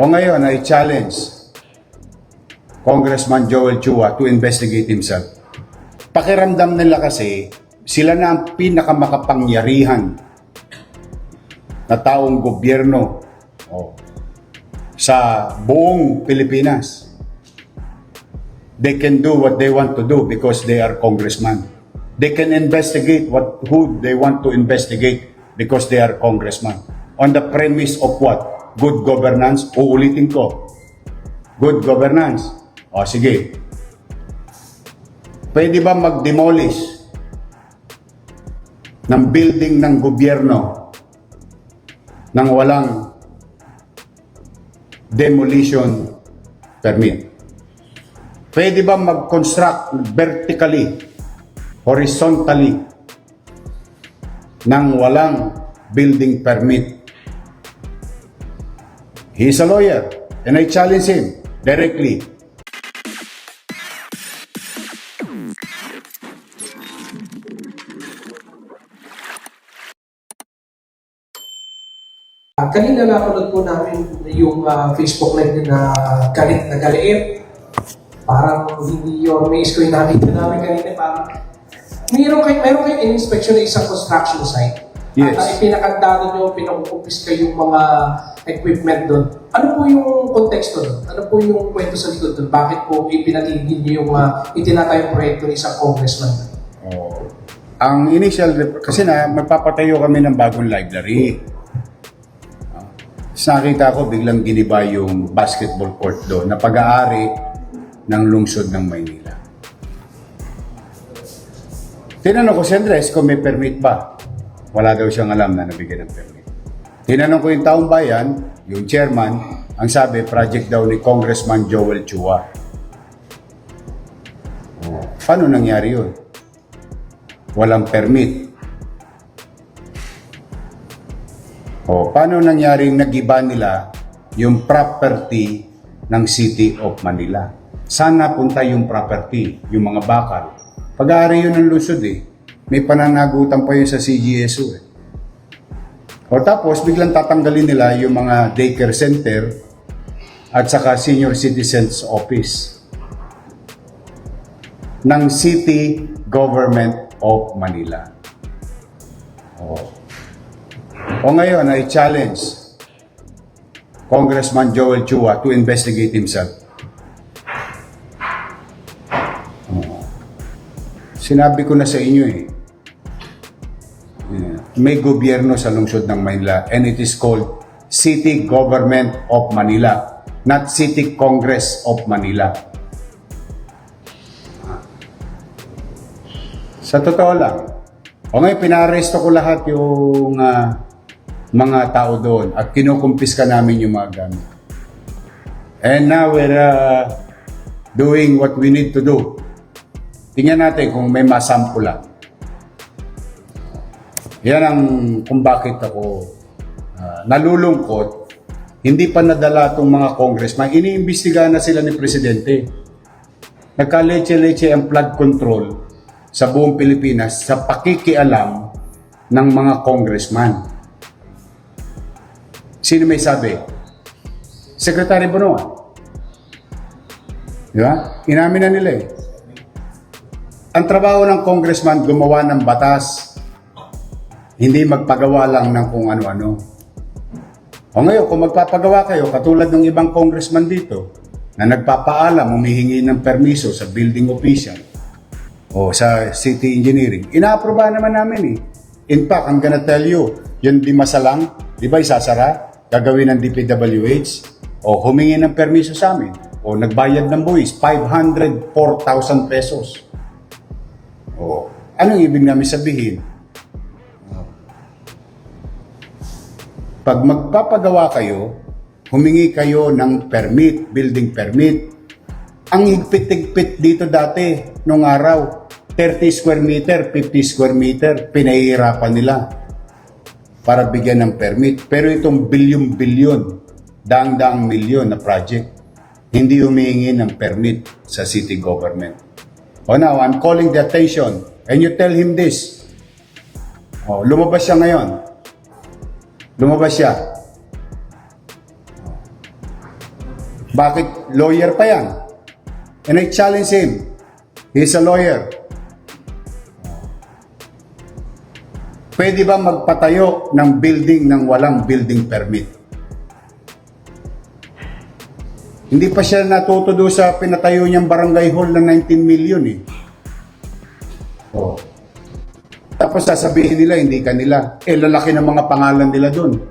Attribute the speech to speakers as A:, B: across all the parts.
A: O ngayon, I challenge Congressman Joel Chua to investigate himself. Pakiramdam nila kasi, sila na ang pinakamakapangyarihan na taong gobyerno o, sa buong Pilipinas. They can do what they want to do because they are congressman. They can investigate what who they want to investigate because they are congressman. On the premise of what? Good governance. Uulitin ko. Good governance. O sige. Pwede ba mag-demolish ng building ng gobyerno nang walang demolition permit? Pwede ba mag-construct vertically, horizontally, nang walang building permit? He is a lawyer and I challenge him directly.
B: Ah, kanina napanood po namin yung ah, Facebook live na galit na galit. Parang hindi yung amaze ko yung nakita namin kanina. Parang mayroon kayo, mayroon kayo in-inspection ng isang construction site.
A: Yes.
B: At uh, ipinakandado nyo, pinakukumpis kayo yung mga equipment doon. Ano po yung konteksto doon? Ano po yung kwento sa likod doon? Bakit po ipinatigil nyo yung uh, itinatayong proyekto ng isang congressman?
A: Oh. Ang initial, kasi na, magpapatayo kami ng bagong library. Tapos nakita ko, biglang giniba yung basketball court doon na pag-aari ng lungsod ng Maynila. Tinanong ko si Andres kung may permit ba. Wala daw siyang alam na nabigyan ng permit. Tinanong ko yung taong bayan, yung chairman, ang sabi, project daw ni Congressman Joel Chua. Oh, paano nangyari yun? Walang permit. O, paano nangyaring nagiba nila yung property ng City of Manila? Saan napunta yung property, yung mga bakal? Pag-aari yun ng lusod eh. May pananagutan pa yun sa CGSO eh. O tapos, biglang tatanggalin nila yung mga daycare center at saka senior citizens office ng City Government of Manila. O, o ngayon, I challenge Congressman Joel Chua to investigate himself. Sinabi ko na sa inyo eh. May gobyerno sa lungsod ng Manila and it is called City Government of Manila, not City Congress of Manila. Sa totoo lang, o ngayon pinaresto ko lahat yung ah, mga tao doon at kinukumpis ka namin yung mga gamit. And now we're ah, doing what we need to do. Tingnan natin kung may masampulan. Yan ang kung bakit ako ah, nalulungkot. Hindi pa nadala itong mga congressman. Iniimbestigahan na sila ni Presidente. Nagka-leche-leche ang flood control sa buong Pilipinas sa pakikialam ng mga congressman. Sino may sabi? Secretary Bonoan. Di ba? Inamin na nila eh. Ang trabaho ng congressman gumawa ng batas hindi magpagawa lang ng kung ano-ano. O ngayon, kung magpapagawa kayo, katulad ng ibang congressman dito, na nagpapaalam, humihingi ng permiso sa building official o sa city engineering, inaaprobahan naman namin eh. In fact, I'm gonna tell you, yung di masalang, di ba isasara, gagawin ng DPWH, o humingi ng permiso sa amin, o nagbayad ng buwis, 504,000 pesos. O, anong ibig namin sabihin? Pag magpapagawa kayo, humingi kayo ng permit, building permit. Ang higpit-higpit dito dati, nung araw, 30 square meter, 50 square meter, pinahihirapan nila para bigyan ng permit. Pero itong bilyon-bilyon, daang-daang milyon na project, hindi humihingi ng permit sa city government. O now, I'm calling the attention and you tell him this. O, lumabas siya ngayon. Lumabas siya. Bakit lawyer pa yan? And I challenge him. He's a lawyer. Pwede ba magpatayo ng building ng walang building permit? Hindi pa siya natuto doon sa pinatayo niyang barangay hall na 19 million eh. Tapos sasabihin nila, hindi kanila. Eh, lalaki ng mga pangalan nila doon.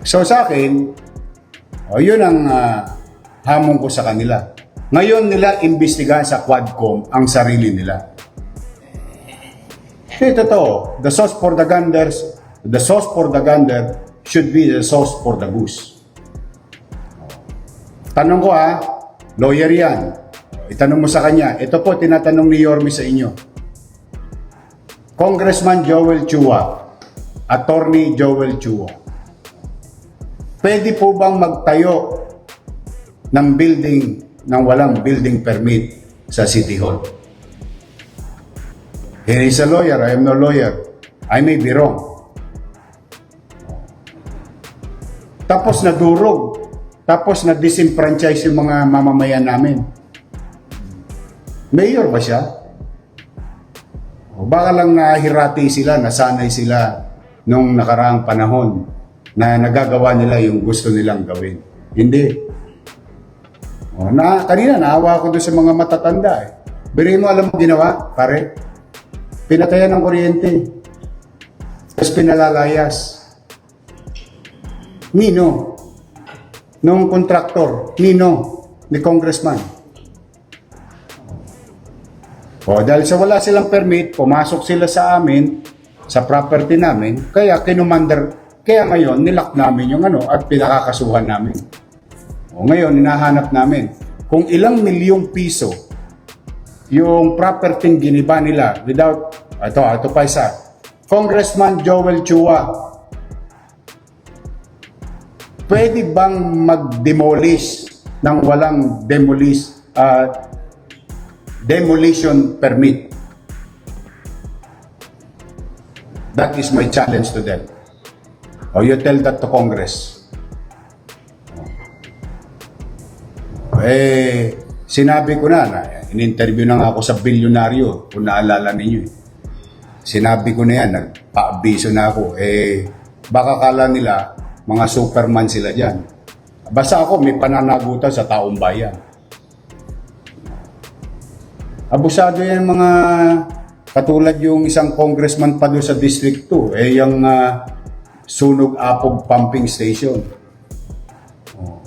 A: So sa akin, oh, yun ang ah, hamon ko sa kanila. Ngayon nila imbestigahan sa Quadcom ang sarili nila. Hindi totoo. The sauce for the ganders, the sauce for the gander should be the sauce for the goose. Tanong ko ah, lawyer yan. Itanong mo sa kanya. Ito po, tinatanong ni Yormi sa inyo. Congressman Joel Chua, Attorney Joel Chua, pwede po bang magtayo ng building ng walang building permit sa City Hall? He is a lawyer. I am no lawyer. I may be wrong. Tapos nadurog. Tapos na-disenfranchise yung mga mamamayan namin. Mayor ba siya? O baka lang nahirati sila, nasanay sila nung nakaraang panahon na nagagawa nila yung gusto nilang gawin. Hindi. O, na, kanina naawa ako doon sa mga matatanda eh. Biri mo alam mo ginawa, pare? Pinatayan ng kuryente. Tapos pinalalayas. Nino. Nung kontraktor. Nino. Ni congressman. O dahil sa wala silang permit, pumasok sila sa amin, sa property namin, kaya kinumander, kaya ngayon nilock namin yung ano at pinakakasuhan namin. O ngayon, hinahanap namin kung ilang milyong piso yung property giniba nila without, ito, ito pa isa, Congressman Joel Chua, pwede bang mag-demolish ng walang demolish, ah, demolition permit. That is my challenge to them. Or you tell that to Congress. Eh, sinabi ko na, na in-interview na nga ako sa bilyonaryo, kung naalala ninyo. eh. Sinabi ko na yan, nagpa-abiso na ako. Eh, baka kala nila, mga superman sila dyan. Basta ako, may pananagutan sa taong bayan. Abusado yan mga katulad yung isang congressman pa doon sa District 2, eh yung ah, Sunog Apog Pumping Station. Oh.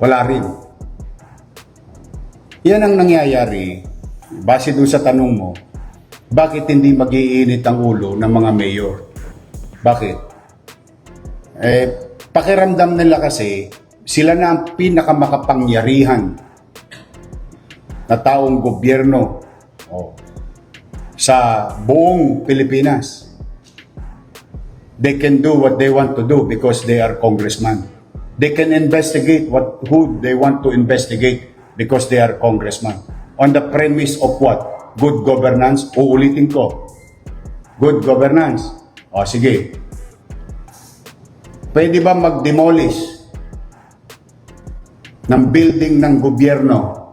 A: Wala rin. Yan ang nangyayari, base doon sa tanong mo, bakit hindi magiinit ang ulo ng mga mayor? Bakit? Eh, pakiramdam nila kasi, sila na ang pinakamakapangyarihan na taong gobyerno oh, sa buong Pilipinas. They can do what they want to do because they are congressman. They can investigate what who they want to investigate because they are congressman. On the premise of what? Good governance. Uulitin ko. Good governance. O sige. Pwede ba mag-demolish ng building ng gobyerno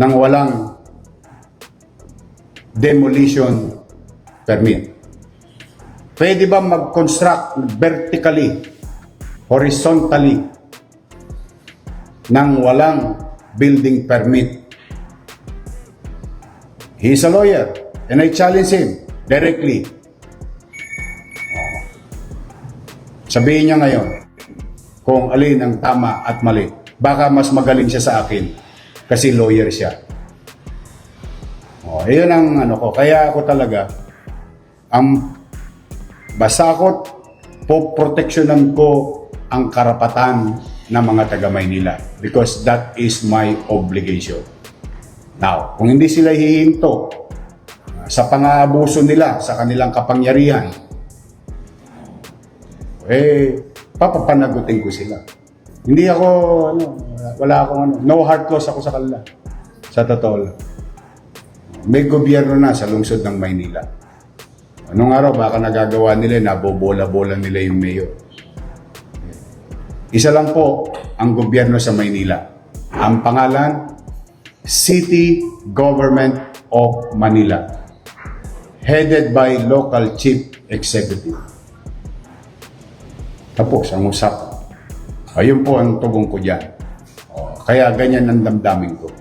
A: nang walang demolition permit. Pwede ba mag-construct vertically, horizontally, nang walang building permit? He's a lawyer and I challenge him directly. Sabihin niya ngayon kung alin ang tama at mali. Baka mas magaling siya sa akin kasi lawyer siya. Oh, yun ang ano ko. Kaya ako talaga, ang basta ako, po proteksyonan ko ang karapatan ng mga taga Maynila because that is my obligation. Now, kung hindi sila hihinto uh, sa pang-aabuso nila sa kanilang kapangyarihan, eh, papapanagutin ko sila. Hindi ako, ano, wala akong ano, no hard close ako sa kanila. Sa totoo lang. May gobyerno na sa lungsod ng Maynila. Anong araw, baka nagagawa nila, nabobola-bola nila yung mayor. Isa lang po ang gobyerno sa Maynila. Ang pangalan, City Government of Manila. Headed by local chief executive. Tapos ang usapan. Ayun po ang tugong ko dyan. Kaya ganyan ang damdamin ko.